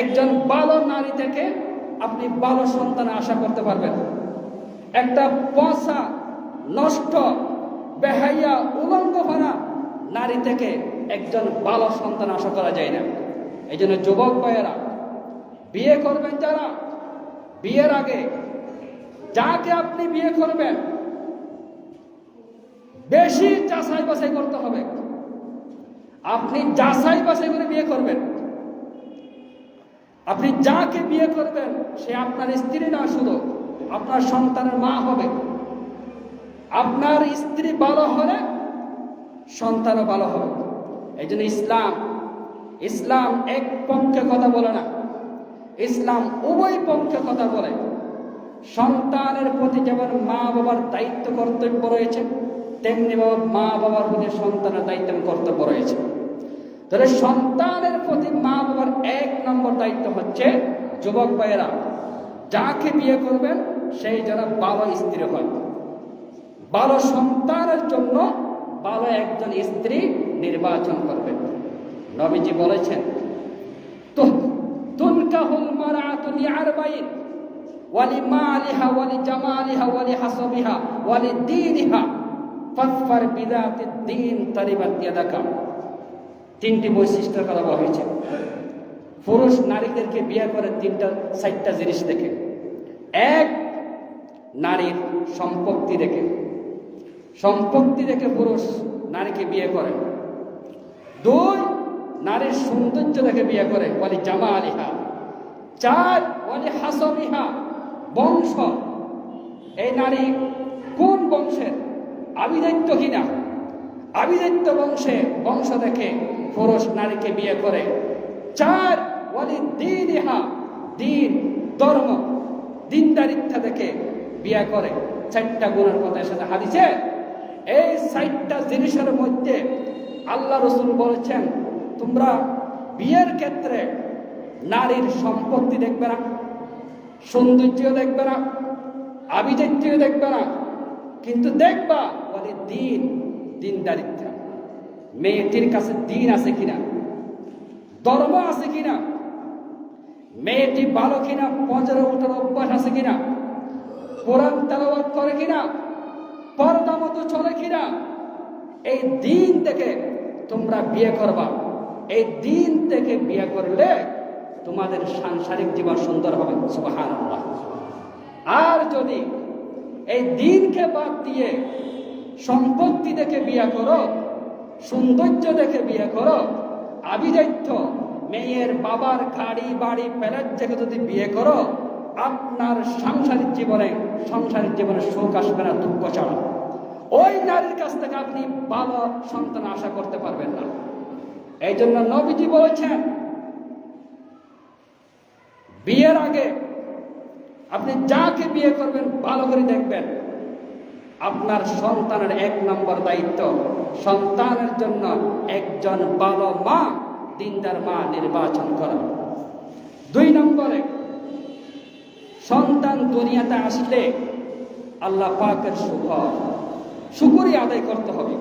একজন ভালো নারী থেকে আপনি ভালো সন্তান আশা করতে পারবেন। একটা পচা, নষ্ট বেহাইয়া উলঙ্গ ভাড়া নারী থেকে একজন ভালো সন্তান আশা করা যায় না। এই জন্য যুবক ভাইয়েরা, বিয়ে করবেন যারা, বিয়ের আগে যাকে আপনি বিয়ে করবেন, বেশি যাচাই বাছাই করতে হবে। আপনি যাচাই বাছাই করে বিয়ে করবেন। আপনি যাকে বিয়ে করবেন, সে আপনার স্ত্রী না শুধু, আপনার সন্তানের মা হবে। আপনার স্ত্রী ভালো হলে সন্তানও ভালো হবে। এই জন্য ইসলাম ইসলাম এক পক্ষে কথা বলে না। ইসলাম উভয় পক্ষে কথা বলে। সন্তানের প্রতি যেমন মা বাবার দায়িত্ব কর্তব্য রয়েছে, তেমনি মা বাবার প্রতি সন্তানের দায়িত্ব কর্তব্য রয়েছে। তাহলে সন্তানের প্রতি মা বাবার এক নম্বর দায়িত্ব হচ্ছে যুবক ভাইয়েরা, যাকে বিয়ে করবেন, সেই যেন ভালো স্ত্রী হয়। ভালো সন্তানের জন্য ভালো একজন স্ত্রী নির্বাচন করবেন নবীজি বলেছেন তো তুনকাহুল মারাতু লিআরবাইন ওয়ালি মালিহা ওয়ালি জামালিহা ওয়ালি হাসাবিহা ওয়ালি দীনিহা ফাফার বিদাতি দিন তারিবাত ইয়াদাকা। তিনটি বৈশিষ্ট্যের কথা বলা হয়েছে। পুরুষ নারীদেরকে বিয়ে করে তিনটা, চারটা জিনিস দেখে। এক, নারীর সম্পত্তি দেখে। সম্পত্তি দেখে পুরুষ নারীকে বিয়ে করে। দুই, নারীর সৌন্দর্য দেখে বিয়ে করে। বলে জামা আলিহা চার, বলে হাসবিহা বংশ। এই নারী কোন বংশের? আবিদায়িত্ব কিনা আবিদায়িত্ব বংশে বংশ দেখে পুরুষ নারীকে বিয়ে করে। চার বলে দিন ইহা দিন ধর্ম দেখে বিয়ে করে। চারটা গুণের কথা সাথে হাদিছে এই চারটা জিনিসের মধ্যে আল্লাহ রসুল বলেছেন, তোমরা বিয়ের ক্ষেত্রে নারীর সম্পত্তি দেখবে না সৌন্দর্য দেখবে না আবিজাত্য দেখবে না, কিন্তু দেখবা বলে দিন দিনদারিত্ব মেয়েটির কাছে দিন আছে কিনা? ধর্ম আছে কিনা? মেয়েটি ভালো কিনা? পঞ্চারে উঠার অভ্যাস আছে কিনা? কোরআন তেলাওয়াত করে কিনা? পর্দা মতো চলে কিনা? এই দিন থেকে তোমরা বিয়ে করবা। এই দিন থেকে বিয়ে করলে তোমাদের সাংসারিক জীবন সুন্দর হবে। সুবাহান আর যদি এই দিনকে বাদ দিয়ে সম্পত্তি দেখে বিয়ে করো, সৌন্দর্য দেখে বিয়ে করো আবিদায়িত্ব মেয়ের বাবার গাড়ি, বাড়ি প্যালেট দেখে যদি বিয়ে করো, আপনার সাংসারিক জীবনে সাংসারিক জীবনে সুখ আসবে না, দুঃখ ছাড়া। ওই নারীর কাছ থেকে আপনি ভালো সন্তান আশা করতে পারবেন না। এই জন্য নবীজি বলেছেন, বিয়ের আগে আপনি যাকে বিয়ে করবেন, ভালো করে দেখবেন। আপনার সন্তানের এক নম্বর দায়িত্ব। সন্তানের জন্য একজন ভালো মা, দিনদার মা নির্বাচন করা। দুই নম্বরে, সন্তান দুনিয়াতে আসলে আল্লাহ পাকের শুকর। শুকুরই আদায় করতে হবে।